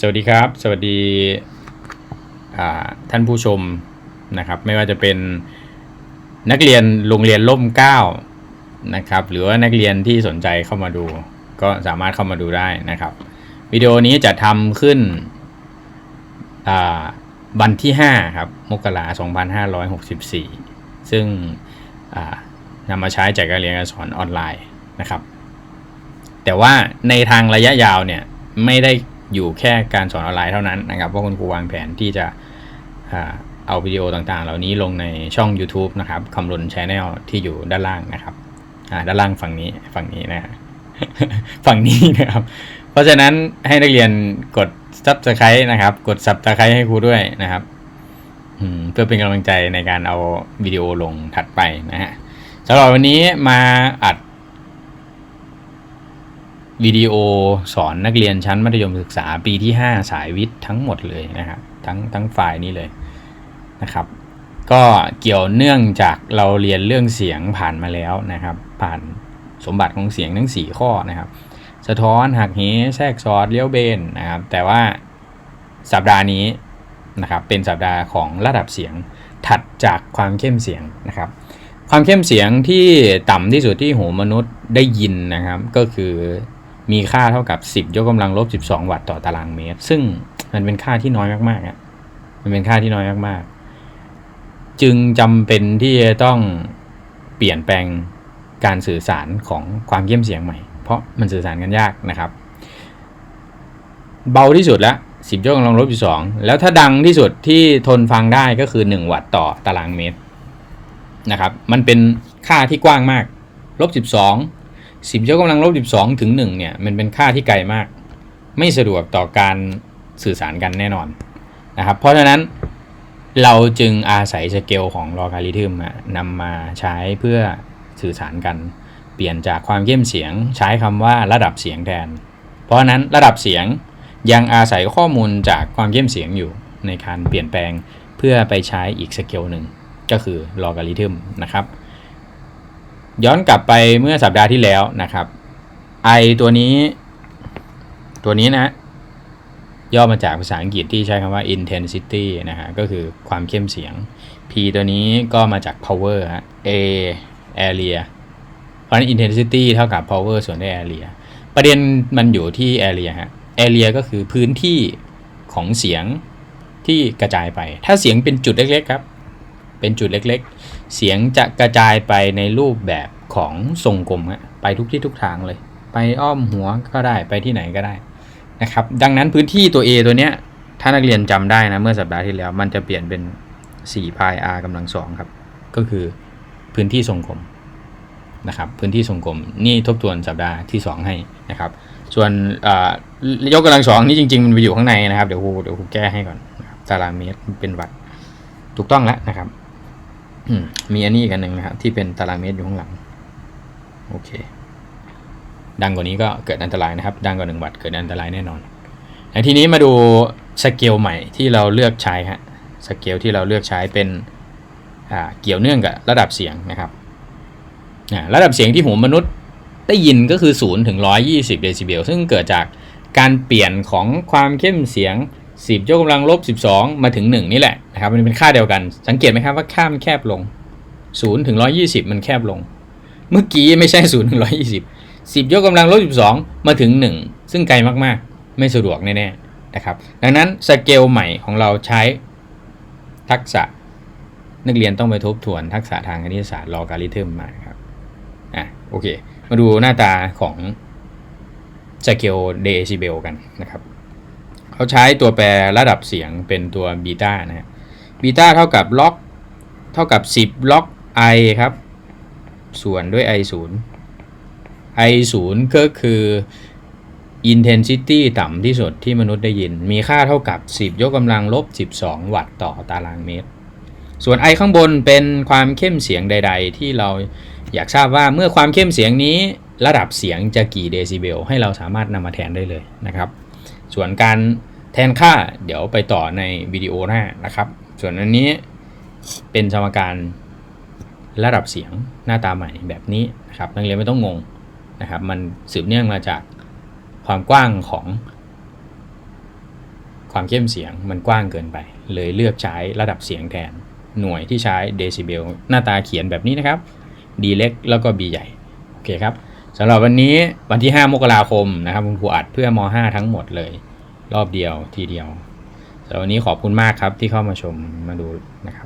สวัสดีครับ สวัสดีท่านผู้ชมนะครับ ไม่ว่าจะเป็นนักเรียนโรงเรียนล่มเก้านะครับ หรือว่านักเรียนที่สนใจเข้ามาดู ก็สามารถเข้ามาดูได้นะครับ วิดีโอนี้จะทำขึ้นวันที่ 5 ครับ มกราคม2564 ซึ่งอ่านำมาใช้จากการเรียนการสอนออนไลน์นะครับ แต่ว่าในทางระยะยาวเนี่ยไม่ได้ อยู่แค่การสอนออนไลน์เท่านั้นนะครับเพราะคุณครูวางแผนที่จะเอาวิดีโอต่างๆ เหล่านี้ลงในช่อง YouTube นะครับคำรุนชแนลที่อยู่ด้านล่างนะครับด้านล่างฝั่งนี้ฝั่งนี้นะฮะฝั่งนี้นะครับ เพราะฉะนั้นให้นักเรียนกด subscribe นะครับ กด subscribe ให้ครูด้วยนะครับเพื่อเป็นกำลังใจในการเอาวิดีโอลงถัดไปนะฮะสำหรับวันนี้มาอัด วิดีโอสอนนักเรียนชั้นมัธยมศึกษาปีที่ 5 สายวิทย์ทั้งหมดเลยนะครับทั้งทั้งไฟล์นี้เลยนะครับ ก็เกี่ยวเนื่องจากเราเรียนเรื่องเสียงผ่านมาแล้วนะครับ ผ่านสมบัติของเสียงทั้ง 4 ข้อนะครับ สะท้อนหักเหแทรกซอดเลี้ยวเบนนะครับ แต่ว่าสัปดาห์นี้นะครับเป็นสัปดาห์ของระดับเสียงถัดจากความเข้มเสียงนะครับ ความเข้มเสียงที่ต่ำที่สุดที่หูมนุษย์ได้ยินนะครับ ก็คือ มีค่าเท่ากับ 10 ยกกำลังลบ 12 วัตต์ต่อตารางเมตร ซึ่งมันเป็นค่าที่น้อยมากๆอะมันเป็นค่าที่น้อยมากๆ จึงจำเป็นที่จะต้องเปลี่ยนแปลงการสื่อสารของความเข้มเสียงใหม่ เพราะมันสื่อสารกันยากนะครับ เบาที่สุดแล้ว10 ยกกำลังลบ 12 แล้วถ้าดังที่สุดที่ทนฟังได้ก็คือ 1 วัตต์ต่อตารางเมตรนะครับ มันเป็นค่าที่กว้างมากลบ 12 10ยกกำลังลบ12ถึง1เนี่ยมันเป็นค่าที่ไกลมาก ไม่สะดวกต่อการสื่อสารกันแน่นอนนะครับเพราะฉะนั้นเราจึงอาศัยสเกลของลอการิทึมนำมาใช้เพื่อสื่อสารกัน เปลี่ยนจากความเข้มเสียงใช้คำว่าระดับเสียงแทน เพราะฉะนั้นระดับเสียงยังอาศัยข้อมูลจากความเข้มเสียงอยู่ในการเปลี่ยนแปลงเพื่อไปใช้อีกสเกลหนึ่งก็คือลอการิทึมนะครับ ย้อนกลับไปเมื่อสัปดาห์ที่แล้วนะครับ i ตัวนี้ ตัวนี้นะ ย่อมาจากภาษาอังกฤษที่ใช้คำว่า intensity นะฮะก็คือความเข้มเสียง p ตัวนี้ก็มาจาก power ฮะ a area เพราะฉะนั้น intensity เท่ากับ power ส่วนด้วย area ประเด็นมันอยู่ที่ area ฮะ area ก็คือพื้นที่ของเสียงที่กระจายไป ถ้าเสียงเป็นจุดเล็กๆครับ เป็นจุดเล็กๆ เสียงจะกระจายไปในรูปแบบของทรงกลมฮะไปทุกที่ทุกทางเลย ไปอ้อมหัวก็ได้ไปที่ไหนก็ได้นะครับ ดังนั้นพื้นที่ตัว A ตัวเนี้ยถ้านักเรียนจำได้นะเมื่อสัปดาห์ที่แล้ว มันจะเปลี่ยนเป็น4 pi r กำลังสองครับ ก็คือพื้นที่ทรงกลมนะครับพื้นที่ทรงกลมนี่ทบทวนสัปดาห์ที่ 2 ให้นะครับ ส่วนอ่ายกกำลังสองนี่จริง ๆ มันไปอยู่ข้างในนะครับ เดี๋ยวครูเดี๋ยวครูแก้ให้ก่อนตารางเมตรเป็นวัตต์ถูกต้องแล้วนะครับ มีอันนี้กันหนึ่งนะครับที่เป็นตารางเมตรอยู่ข้างหลัง โอเค ดังกว่านี้ก็เกิดอันตรายนะครับ ดังกว่าหนึ่งวัตต์เกิดอันตรายแน่นอนแล้วทีนี้มาดูสเกลใหม่ที่เราเลือกใช้ฮะสเกลที่เราเลือกใช้เป็นเกี่ยวเนื่องกับระดับเสียงนะครับระดับเสียงที่หูมนุษย์ได้ยินก็คือ0ถึง120 เดซิเบลซึ่งเกิดจากการเปลี่ยนของความเข้มเสียง 10ยกกำลังลบ 12 มาถึง 1 นี่แหละนะครับมันเป็นค่าเดียวกัน สังเกตไหมครับว่าค่ามันแคบลง0ถึง120 มันแคบลง เมื่อกี้ไม่ใช่0ถึง120 10 ยกกำลังลบ 12 มาถึง 1 ซึ่งไกลมากๆ ไม่สะดวกแน่ๆนะครับดังนั้นสเกลใหม่ของเราใช้ทักษะนักเรียนต้องไปทบทวนทักษะทางคณิตศาสตร์ลอการิทึมมาครับอะโอเค มาดูหน้าตาของสเกลเดซิเบลกันนะครับ เขาใช้ตัวแปรระดับเสียงเป็นตัวบีตานะฮะบีตาเท่ากับล็อกเท่ากับ 10 ล็อก i ครับ ส่วนด้วย i 0 i 0ก็คือ intensity ต่ำที่สุดที่มนุษย์ได้ยิน มีค่าเท่ากับ 10 ยกกำลังลบ 12 วัตต์ต่อตารางเมตร ส่วน i ข้างบนเป็นความเข้มเสียงใด ๆ ที่เราอยากทราบว่าเมื่อความเข้มเสียงนี้ระดับเสียงจะกี่เดซิเบลให้เราสามารถนำมาแทนได้เลยนะครับ ส่วนการแทนค่าเดี๋ยวไปต่อในวิดีโอหน้านะครับ ส่วนอันนี้เป็นสมการระดับเสียงหน้าตาใหม่แบบนี้นะครับนักเรียนไม่ต้องงงนะครับ มันสืบเนื่องมาจากความกว้างของ ความเข้มเสียงมันกว้างเกินไป เลยเลือกใช้ระดับเสียงแทนหน่วยที่ใช้เดซิเบลหน้าตาเขียนแบบนี้นะครับ D เล็กแล้วก็ B ใหญ่ โอเคครับ สำหรับวันนี้วันที่ 5 มกราคมนะครับคุณครูอัดเพื่อม .5 ทั้งหมดเลย รอบเดียวทีเดียวสำหรับวันนี้ขอบคุณมากครับที่เข้ามาชมมาดูนะครับ